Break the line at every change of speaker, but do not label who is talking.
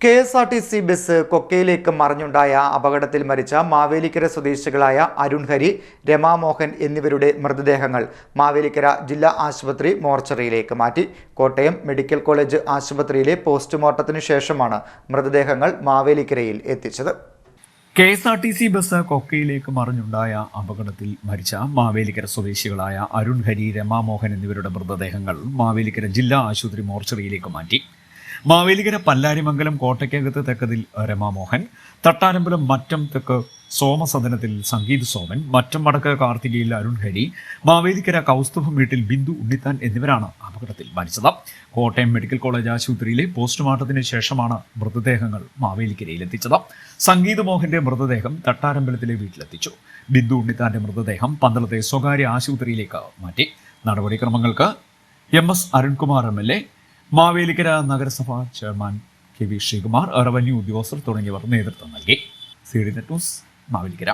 K S R T C bus കൊക്കയിലേക്ക് മറിഞ്ഞുണ്ടായ അപകടത്തിൽ മരിച്ച മാവേലിക്കര സ്വദേശികളായ അരുൺ ഹരി രമാമോഹൻ എന്നിവരുടെ മൃതദേഹങ്ങൾ മാവേലിക്കര ജില്ലാ ആശുപത്രി മോർച്ചറിയിലേക്ക് മാറ്റി. കോട്ടയം മെഡിക്കൽ കോളേജ് ആശുപത്രിയിലെ പോസ്റ്റ്മോർട്ടത്തിനു ശേഷമാണ് മൃതദേഹങ്ങൾ മാവേലിക്കരയിൽ എത്തിച്ചത്.
K S R T C bus കൊക്കയിലേക്ക് മറിഞ്ഞുണ്ടായ അപകടത്തിൽ മരിച്ച മാവേലിക്കര സ്വദേശികളായ അരുൺ ഹരി രമാമോഹൻ എന്നിവരുടെ മൃതദേഹങ്ങൾ മാവേലിക്കര ജില്ലാ ആശുപത്രി മോർച്ചറിയിലേക്ക് മാറ്റി. മാവേലിക്കര പല്ലാരിമംഗലം കോട്ടയ്ക്കകത്ത് തെക്കതിൽ രമാമോഹൻ. തട്ടാരമ്പലം മറ്റം തെക്ക് സോമസദനത്തിൽ സംഗീത് സോമൻ. മറ്റം വടക്ക് കാർത്തികയിൽ അരുൺ ഹരി മാവേലിക്കര കൗസ്തുഭം വീട്ടിൽ ബിന്ദു ഉണ്ണിത്താൻ എന്നിവരാണ് അപകടത്തിൽ മരിച്ചത്. കോട്ടയം മെഡിക്കൽ കോളേജ് ആശുപത്രിയിലെ പോസ്റ്റ്മോർട്ടത്തിന് ശേഷമാണ് മൃതദേഹങ്ങൾ മാവേലിക്കരയിൽ എത്തിച്ചത്. സംഗീത് മോഹന്റെ മൃതദേഹം തട്ടാരമ്പലത്തിലെ വീട്ടിലെത്തിച്ചു. ബിന്ദു ഉണ്ണിത്താന്റെ മൃതദേഹം പന്തളത്തെ സ്വകാര്യ ആശുപത്രിയിലേക്ക് മാറ്റി. നടപടിക്രമങ്ങൾക്ക് M S Arunkumar M L A Mavelikara നഗരസഭാ chairman K V Sreekumar revenue ഉദ്യോഗസ്ഥർ തുടങ്ങിയവർ നേതൃത്വം നൽകി. C D net news Mavelikara.